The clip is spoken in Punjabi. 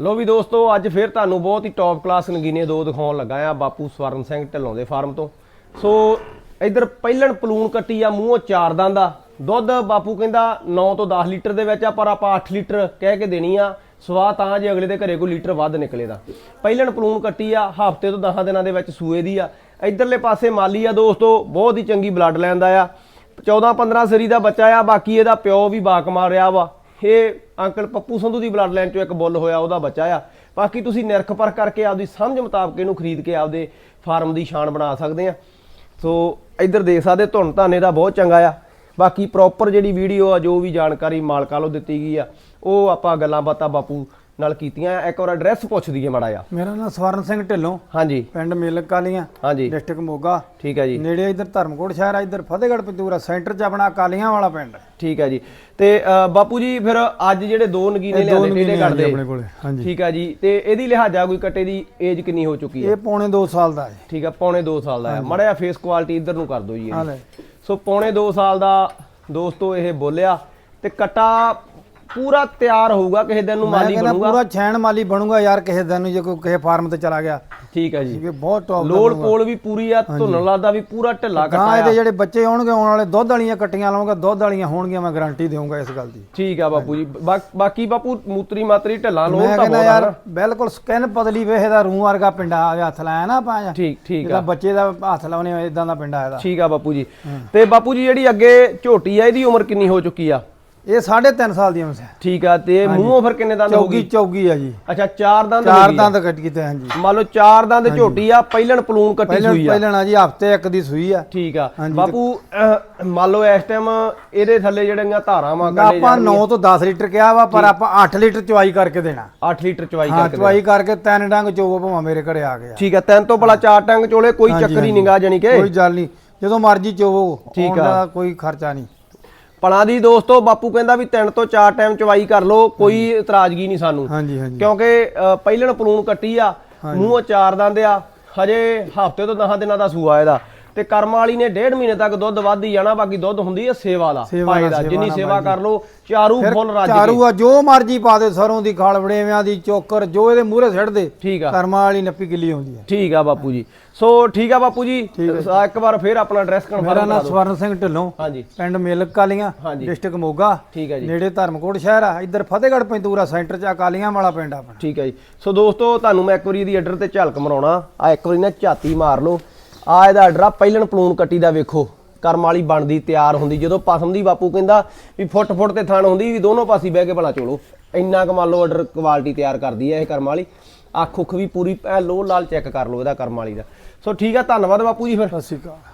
ਲੋ ਵੀ ਦੋਸਤੋ, ਅੱਜ ਫਿਰ ਤੁਹਾਨੂੰ ਬਹੁਤ ਹੀ ਟੌਪ ਕਲਾਸ ਨਗੀਨੇ ਦੋ ਦਿਖਾਉਣ ਲੱਗਾ ਆ ਬਾਪੂ ਸਵਰਨ ਸਿੰਘ ਢਿੱਲੋਂ ਦੇ ਫਾਰਮ ਤੋਂ। ਸੋ, ਇਧਰ ਪਹਿਲਣ ਪਲੂਣ ਕੱਟੀ ਆ, ਮੂੰਹੋਂ ਚਾਰ ਦੰਦ ਆ। ਦੁੱਧ ਬਾਪੂ ਕਹਿੰਦਾ 9 ਤੋਂ 10 ਲੀਟਰ ਦੇ ਵਿੱਚ ਆ, ਪਰ ਆਪਾਂ 8 ਲੀਟਰ ਕਹਿ ਕੇ ਦੇਣੀ ਆ। ਸਵਾਹ ਤਾਂ ਜੇ ਅਗਲੇ ਦੇ ਘਰੇ ਕੋਈ ਲੀਟਰ ਵੱਧ ਨਿਕਲੇ ਦਾ ਪਹਿਲਣ ਪਲੂਣ ਕੱਟੀ ਆ, ਹਫ਼ਤੇ ਤੋਂ 10 ਦਿਨਾਂ ਦੇ ਵਿੱਚ ਸੂਏ ਦੀ ਆ। ਇਧਰਲੇ ਪਾਸੇ ਮਾਲੀ ਆ ਦੋਸਤੋ, ਬਹੁਤ ਹੀ ਚੰਗੀ ਬਲੱਡ ਲੈਂਦਾ ਆ। 14 15 ਸਰੀ ਦਾ ਬੱਚਾ ਆ, ਬਾਕੀ ਇਹਦਾ ਪਿਓ ਵੀ ਬਾਕ ਮਾਰ ਰਿਹਾ ਵਾ। ਇਹ ਅੰਕਲ ਪੱਪੂ ਸੰਧੂ ਦੀ ਬਲੱਡ ਲਾਈਨ ਚੋਂ ਇੱਕ ਬੁੱਲ ਹੋਇਆ, ਉਹਦਾ ਬੱਚਾ ਆ। ਬਾਕੀ ਤੁਸੀਂ ਨਿਰਖ ਪਰਖ ਕਰਕੇ ਆਪਦੀ ਸਮਝ ਮੁਤਾਬਕ ਇਹਨੂੰ ਖਰੀਦ ਕੇ ਆਪਦੇ ਫਾਰਮ ਦੀ ਸ਼ਾਨ ਬਣਾ ਸਕਦੇ ਆ। ਸੋ, ਇੱਧਰ ਦੇਖ ਸਕਦੇ, ਧੁਨ ਧਾਨੇ ਦਾ ਬਹੁਤ ਚੰਗਾ ਆ। ਬਾਕੀ ਪ੍ਰੋਪਰ ਜਿਹੜੀ ਵੀਡੀਓ ਆ, ਜੋ ਵੀ ਜਾਣਕਾਰੀ ਮਾਲਕਾਂ ਵੱਲੋਂ ਦਿੱਤੀ ਗਈ ਆ, ਉਹ ਆਪਾਂ ਗੱਲਾਂ ਬਾਤਾਂ ਬਾਪੂ ਨਾਲ ਕੀਤੀਆਂ। ਇੱਕ ਵਾਰ ਐਡਰੈਸ ਪੁੱਛ ਦਈਏ ਮਾੜਾ ਆ ਮੇਰਾ ਨਾਮ ਸਵਰਨ ਸਿੰਘ ਢਿੱਲੋਂ। ਹਾਂਜੀ। ਪਿੰਡ ਮੇਲਕ ਕਾਲੀਆਂ। ਹਾਂਜੀ। ਡਿਸਟ੍ਰਿਕਟ ਮੋਗਾ। ਠੀਕ ਹੈ ਜੀ। ਨੇੜੇ ਇਧਰ ਧਰਮਕੋਟ ਸ਼ਹਿਰ ਆ ਇਧਰ ਫਤਿਹਗੜ੍ਹ ਪਤੂਰਾ ਸੈਂਟਰ 'ਚ ਆਪਣਾ ਕਾਲੀਆਂ ਵਾਲਾ ਪਿੰਡ। ਹੈ ਠੀਕ ਹੈ ਜੀ। ਤੇ ਅ, ਬਾਪੂ ਜੀ ਫਿਰ ਅੱਜ ਜਿਹੜੇ ਦੋ ਨਗੀਨੇ ਦੋ ਲਿਆਂਦੇ ਜੀ ਕੱਢਦੇ ਆਪਣੇ ਕੋਲੇ ਹਾਂਜੀ। ਠੀਕ ਆ ਜੀ। ਤੇ ਇਹਦੀ ਲਿਹਾਜ਼ਾ ਕੋਈ ਕੱਟੇ ਦੀ ਏਜ ਕਿੰਨੀ ਹੋ ਚੁੱਕੀ ਹੈ? ਇਹ ਪੌਣੇ 2 ਸਾਲ ਦਾ ਹੈ। ਠੀਕ ਆ ਪੌਣੇ 2 ਸਾਲ ਦਾ ਹੈ। ਮੜਿਆ ਫੇਸ ਕੁਆਲਿਟੀ ਇੱਧਰ ਨੂੰ ਕਰ ਦਿਓ ਜੀ ਆ ਇਹਦੀ। ਲੈ। ਸੋ ਪੌਣੇ 2 ਸਾਲ ਦਾ ਦੋਸਤੋ ਇਹ ਬੋਲਿਆ। ਤੇ ਕਟਾ ਪੂਰਾ ਤਿਆਰ ਹੋਊਗਾ ਕਿਸੇ ਦਿਨ ਨੂੰ ਮੈਂ ਮਾਲੀ ਕਹਿੰਦਾ ਬਣੂਗਾ। ਪੂਰਾ ਛੈਣ ਮਾਲੀ ਬਣੂਗਾ ਯਾਰ ਕਿਸੇ ਦਿਨ ਨੂੰ ਜੇ ਕੋਈ ਕਿਸੇ ਫਾਰਮ ਤੇ ਚਲਾ ਗਿਆ। ਠੀਕ ਹੈ ਜੀ। ਠੀਕ ਹੈ ਬਹੁਤ ਟੌਪ ਦਾ ਲੋੜ ਪੋਲ ਵੀ ਪੂਰੀ ਆ ਧੁੰਨਲਾ ਦਾ ਵੀ ਪੂਰਾ ਢਿੱਲਾ ਗਾਂ ਕਟਾ ਇਹਦੇ ਜਿਹੜੇ ਬੱਚੇ ਆਉਣਗੇ ਆਉਣ ਵਾਲੇ ਦੁੱਧ ਵਾਲੀਆਂ ਕੱਟੀਆਂ ਲਾਉਂਗਾ ਦੁੱਧ ਵਾਲੀਆਂ ਹੋਣਗੀਆਂ ਮੈਂ ਗਾਰੰਟੀ ਦੇਵਾਂਗਾ ਇਸ ਗੱਲ ਦੀ। ਠੀਕ ਆ ਬਾਪੂ ਜੀ। ਬਾਕੀ ਬਾਪੂ ਮੂਤਰੀ ਮਾਤਰੀ ਢਿੱਲਾ ਲੋੜ ਮੈਂ ਤਾਂ ਬਹੁਤ ਯਾਰ। ਬਿਲਕੁਲ ਸਕਿਨ ਪਤਲੀ ਵੇਖ ਇਹਦਾ ਰੂਹ ਵਰਗਾ ਪਿੰਡਾ ਆ ਹੱਥ ਲਾਇਆ ਨਾ ਆਪਾਂ ਠੀਕ ਠੀਕ ਆ। ਬੱਚੇ ਦਾ ਹੱਥ ਲਾਉਣੇ ਇਦਾਂ ਦਾ ਪਿੰਡਾ ਇਹਦਾ। ਠੀਕ ਆ ਬਾਪੂ ਜੀ। ਤੇ ਬਾਪੂ ਜੀ ਜਿਹੜੀ ਅੱਗੇ ਝੋਟੀ ਆ ਇਹਦੀ ਉਮਰ ਕਿੰਨੀ ਹੋ ਚੁੱਕੀ ਆ? ਇਹ 3.5 ਸਾਲ ਦੀ ਉਮਰ ਹੈ ਠੀਕ ਆ ਤੇ ਮੂੰਹੋਂ ਫਿਰ ਕਿੰਨੇ ਦੰਦ ਚੌਗੀ ਹੋਊਗੀ ਚੌਗੀ ਆ ਜੀ। ਅੱਛਾ ਚਾਰ ਦੰਦ ਚਾਰ ਹੋਗੀ ਆ। ਦੰਦ ਕੱਟ ਕੀਤੇ ਹਾਂਜੀ। ਮੰਨ ਲਓ ਚਾਰ ਦੰਦ ਝੋਟੀ ਆ ਪਹਿਲਣ ਪਲੂਣ ਕੱਟੀ ਪਹਿਲਾਂ ਸੂਈ ਆ। ਪਹਿਲਾਂ ਜੀ ਹਫ਼ਤੇ ਇੱਕ ਦੀ ਸੂਈ ਆ। ਠੀਕ ਆ। ਹਾਂਜੀ, ਬਾਪੂ ਅਹ, ਮੰਨ ਲਓ ਇਸ ਟਾਈਮ ਇਹਦੇ ਥੱਲੇ ਜਿਹੜੀਆਂ ਧਾਰਾਂ ਵਾ ਕੱਢੇ ਆਪਾਂ 9 ਤੋਂ 10 ਲੀਟਰ ਕਿਹਾ ਵਾ ਪਰ ਆਪਾਂ 8 ਲੀਟਰ ਚਵਾਈ ਕਰਕੇ ਦੇਣਾ। 8 ਲੀਟਰ ਚਵਾਈ ਹਾਂ ਕਰਕੇ ਚਵਾਈ ਕਰਕੇ ਤਿੰਨ ਡੰਗ ਚੋਗੋ ਭਾਵੇਂ ਮੇਰੇ ਘਰੇ ਆ ਗਿਆ। ਠੀਕ ਆ ਤਿੰਨ ਤੋਂ ਭਲਾ ਚਾਰ ਟੰਗ ਚੋਲੇ ਕੋਈ ਚੱਕਰ ਹੀ ਨਹੀਂਗਾ ਜਾਨੀ ਕਿ? ਕੋਈ ਗੱਲ ਨਹੀਂ। ਜਦੋਂ ਮਰਜ਼ੀ ਚੋਵੋ ਠੀਕ ਆਉਣ ਆ। ਦਾ ਕੋਈ ਖਰਚਾ ਨਹੀਂ। ਪਲਾਂ ਦੀ ਦੋਸਤੋ ਬਾਪੂ ਕਹਿੰਦਾ ਵੀ ਤਿੰਨ ਤੋਂ ਚਾਰ ਟਾਈਮ ਚਵਾਈ ਕਰ ਲਓ ਕੋਈ ਇਤਰਾਜ਼ਗੀ ਨਹੀਂ ਸਾਨੂੰ। ਹਾਂਜੀ ਹਾਂਜੀ। ਕਿਉਂਕਿ ਪਹਿਲਣ ਪਲੂਣ ਕੱਟੀ ਆ ਮੂੰਹੋਂ ਚਾਰ ਦੰਦ ਆ ਹਜੇ ਹਫ਼ਤੇ ਤੋਂ 10 ਦਿਨਾਂ ਦਾ ਸੂਆ ਇਹਦਾ। ਤੇ ਕਰਮ ਵਾਲੀ ਨੇ ਡੇਢ ਮਹੀਨੇ ਤੱਕ ਦੁੱਧ ਵੱਧ ਹੀ ਜਾਣਾ ਬਾਕੀ ਦੁੱਧ ਹੁੰਦੀ ਹੈ ਸੇਵਾ ਦਾ। ਸੇਵਾ ਜਿੰਨੀ ਸੇਵਾ ਕਰ ਲਓ ਚਾਰੂ ਫੁੱਲ ਰੱਜ ਚਾਰੂ ਆ ਜੋ ਮਰਜ਼ੀ ਪਾ ਦੇ ਸਰੋਂ ਦੀ ਖਾਲ ਵੜੇਵਿਆਂ ਦੀ ਚੋਕਰ ਜੋ ਇਹਦੇ ਮੂਹਰੇ ਛੱਡ ਦੇ ਠੀਕ ਆ। ਕਰਮਾਂ ਵਾਲੀ ਨੱਪੀ ਕਿੱਲੀ ਆਉਂਦੀ ਹੈ ਠੀਕ ਆ ਬਾਪੂ ਜੀ। ਸੋ ਠੀਕ ਆ ਬਾਪੂ ਜੀ ਆ ਇੱਕ ਵਾਰ ਫੇਰ ਆਪਣਾ ਐਡਰੈਸ ਮੇਰਾ ਕਨਫਰਮ ਕਰਾ ਨਾਮ ਦਿਓ। ਸਵਰਨ ਸਿੰਘ ਢਿੱਲੋਂ ਹਾਂਜੀ। ਪਿੰਡ ਮੇਲਕ ਕਾਲੀਆਂ। ਡਿਸਟ੍ਰਿਕਟ ਮੋਗਾ ਠੀਕ ਹੈ ਜੀ। ਨੇੜੇ ਧਰਮਕੋਟ ਸ਼ਹਿਰ ਆ ਇੱਧਰ ਫਤਿਹਗੜ੍ਹ ਪੈਂਤੂਰਾ ਸੈਂਟਰ 'ਚ ਆ ਕਾਲੀਆਂ ਵਾਲਾ ਪਿੰਡ ਆ ਆਪਣਾ। ਠੀਕ ਹੈ ਜੀ। ਸੋ ਦੋਸਤੋ ਤੁਹਾਨੂੰ ਮੈਂ ਇੱਕ ਵਾਰੀ ਇਹਦੀ ਆਰਡਰ ਤੇ ਝਲਕ ਮਰਾਉਣਾ। ਆ ਇੱਕ ਵਾਰੀ ਨਾ ਝਾਤੀ ਮਾਰ ਲਓ। ਆ ਇਹਦਾ ਆਰਡਰ ਆ ਪਹਿਲਣ ਪਲੂਨ ਕੱਟੀ ਦਾ ਵੇਖੋ। ਕਰਮ ਵਾਲੀ ਬਣਦੀ ਤਿਆਰ ਹੁੰਦੀ। ਜਦੋਂ ਪਸਮ ਦੀ ਬਾਪੂ ਕਹਿੰਦਾ ਵੀ ਫੁੱਟ ਫੁੱਟ ਤੇ ਥਣ ਹੁੰਦੀ ਵੀ ਦੋਨੋਂ ਪਾਸੇ ਬਹਿ ਕੇ ਭਲਾ ਚੋਲੋ। ਇੰਨਾ ਕੁ ਮੰਨ ਆਰਡਰ ਕੁਆਲਿਟੀ ਤਿਆਰ ਕਰਦੀ ਹੈ ਇਹ ਕਰਮ ਵਾਲੀ। ਅੱਖ ਉੱਖ ਵੀ ਪੂਰੀ ਐ ਲੋ, ਲਾਲ ਚੈੱਕ ਕਰ ਲਓ ਇਹਦਾ ਕਰਮ ਵਾਲੀ ਦਾ। ਸੋ ਠੀਕ ਆ, ਧੰਨਵਾਦ ਬਾਪੂ ਜੀ ਫਿਰ। ਸਤਿ ਸ਼੍ਰੀ ਅਕਾਲ।